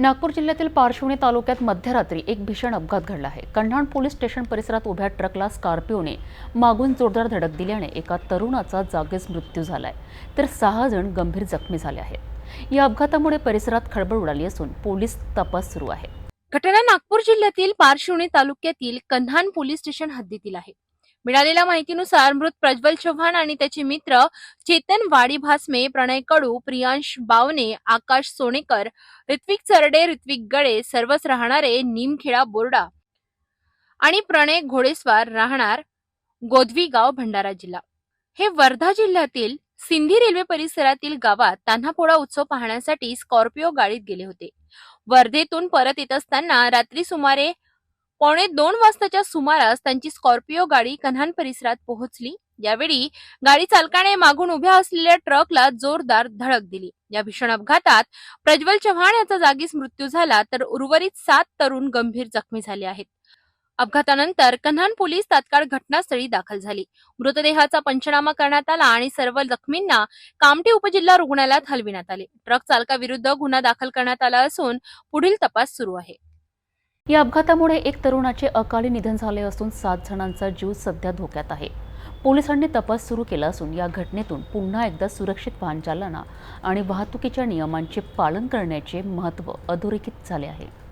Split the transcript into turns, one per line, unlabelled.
नागपूर जिल्ह्यातील पारशिवणी तालुक्यात मध्यरात्री एक भीषण अपघात घडला आहे. कन्हाण पोलीस स्टेशन परिसरात उभ्या ट्रकला स्कॉर्पिओने मागून जोरदार धडक दिल्याने एका तरुणाचा जागीच मृत्यू झालाय. तर सहा जण गंभीर जखमी झाले आहेत. या अपघातामुळे परिसरात खळबळ उडाली असून पोलीस तपास सुरू आहे.
घटना नागपूर जिल्ह्यातील पारशिवणी तालुक्यातील कन्हान पोलीस स्टेशन हद्दीतील आहे. मिळालेल्या माहितीनुसार मृत प्रज्वल चव्हाण आणि त्याचे मित्र चेतन वाडी भासमे प्रणय कडू प्रियांश बावने आकाश सोनेकर ऋत्विक चरडे ऋत्विक गळे सर्वच राहणारे निमखेडा बोर्डा आणि प्रणय घोडेस्वार राहणार गोदवी गाव भंडारा जिल्हा. हे वर्धा जिल्ह्यातील सिंधी रेल्वे परिसरातील गावात तान्हापोळा उत्सव पाहण्यासाठी स्कॉर्पिओ गाडीत गेले होते. वर्धेतून परत येत असताना रात्री सुमारे पावणे दोन वाजताच्या सुमारास त्यांची स्कॉर्पिओ गाडी कन्हान परिसरात पोहोचली. यावेळी गाडी चालकाने मागून उभ्या असलेल्या ट्रकला जोरदार धडक दिली. या भीषण अपघातात प्रज्वल चव्हाण याचा जागीच मृत्यू झाला तर उर्वरित सात तरुण गंभीर जखमी झाले आहेत. अपघातानंतर कन्हान पोलीस तात्काळ घटनास्थळी दाखल झाली. मृतदेहाचा पंचनामा करण्यात आला आणि सर्व जखमींना कामठी उपजिल्हा रुग्णालयात हलविण्यात आले. ट्रक चालकाविरुद्ध गुन्हा दाखल करण्यात आला असून पुढील तपास सुरू आहे.
या अपघातामुळे एक तरुणाचे अकाली निधन झाले असून सात जणांचा जीव सध्या धोक्यात आहे. पोलिसांनी तपास सुरू केला असून या घटनेतून पुन्हा एकदा सुरक्षित वाहन चालना आणि वाहतुकीच्या नियमांचे पालन करण्याचे महत्त्व अधोरेखित झाले आहे.